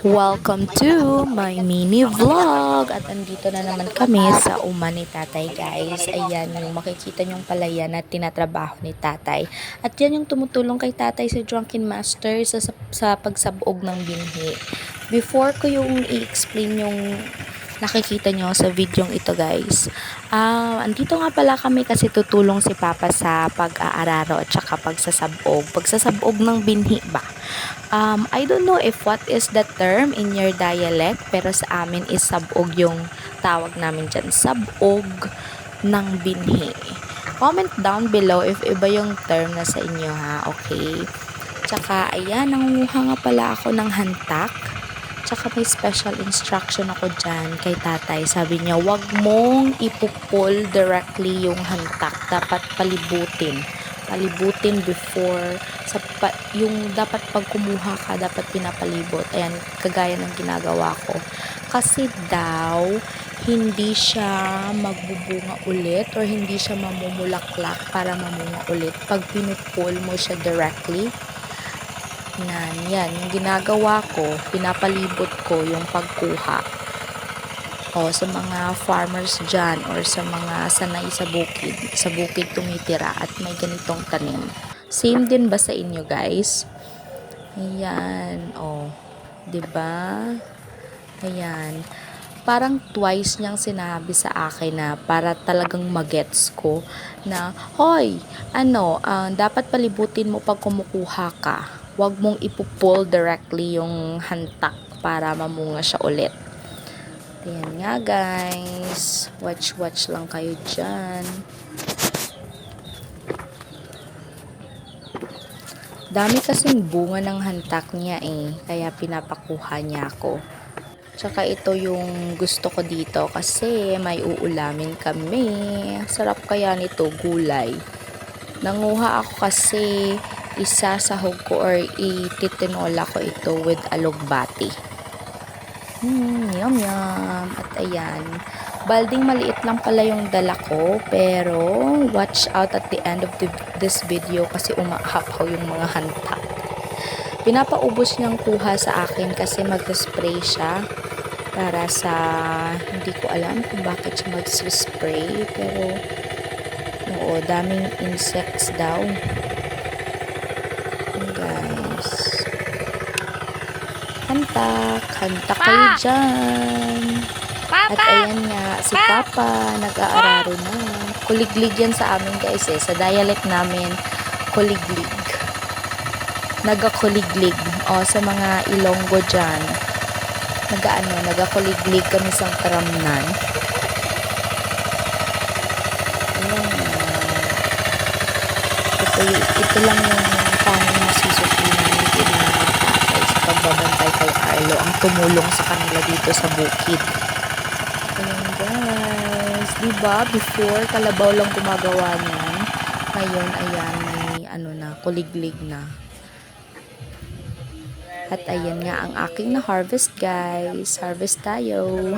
Welcome to my mini vlog. At andito na naman kami sa uma ni tatay guys. Ayan yung makikita nyong palayan na tinatrabaho ni tatay. At yan yung tumutulong kay tatay sa drunken master sa, sa, sa pagsabog ng binhi. Before ko yung i-explain yung nakikita nyo sa video ito guys. Ah, andito nga pala kami kasi tutulong si Papa sa pag-aararo at saka pagsasabog. Pagsasabog ng binhi ba? Um, I don't know if what is the term in your dialect pero sa amin is sabog yung tawag namin dyan. Sabog ng binhi. Comment down below if iba yung term na sa inyo ha. Okay. Tsaka ayan, nangunguha nga pala ako ng hantak. Tsaka may special instruction ako dyan kay tatay. Sabi niya, wag mong ipupul directly yung hantak. Dapat palibutin. Palibutin before, sa pa, yung dapat pag kumuha ka, dapat pinapalibot. Ayan, kagaya ng ginagawa ko. Kasi daw, hindi siya magbubunga ulit or hindi siya mamumulaklak para mamunga ulit. Pag pinupul mo siya directly, yan, yan. Yung ginagawa ko, pinapalibot ko yung pagkuha. O, sa mga farmers dyan or sa mga sanay sa bukid. Sa bukid tumitira at may ganitong tanim. Same din ba sa inyo, guys? Ayan. O, 'di ba? Ayan. Parang twice niyang sinabi sa akin na para talagang magets ko na, Hoy, ano, ah, dapat palibutin mo pag kumukuha ka wag mong ipupull directly yung hantak para mamunga siya ulit. Ayan nga guys. Watch watch lang kayo dyan. Dami kasing bunga ng hantak niya eh. Kaya pinapakuha niya ako. Tsaka ito yung gusto ko dito kasi may uulamin kami. Sarap kaya nito gulay. Nanguha ako kasi isasahog ko or ititinola ko ito with alugbati. Hmm, yum yum. At ayan, balding maliit lang pala yung dala ko pero watch out at the end of the, this video kasi umahapaw yung mga hantak. Pinapaubos niyang kuha sa akin kasi mag-spray siya para sa hindi ko alam kung bakit siya mag-spray pero oo, daming insects daw guys. Hantak, hantak kayo dyan. At ayan nga, si Papa, nag-aararo na. Kuliglig yan sa amin guys eh. Sa dialect namin, kuliglig. Nagakuliglig. O, sa mga Ilonggo dyan, nagaano, nagakuliglig kami sa karamnan. Ayan. Ito, ito lang yung pagbabantay kay Arlo ang tumulong sa kanila dito sa bukid. Ayan guys, di ba before kalabaw lang gumagawa niyan. Ngayon ayan may ano na kuliglig na. At ayan nga ang aking na harvest guys. Harvest tayo.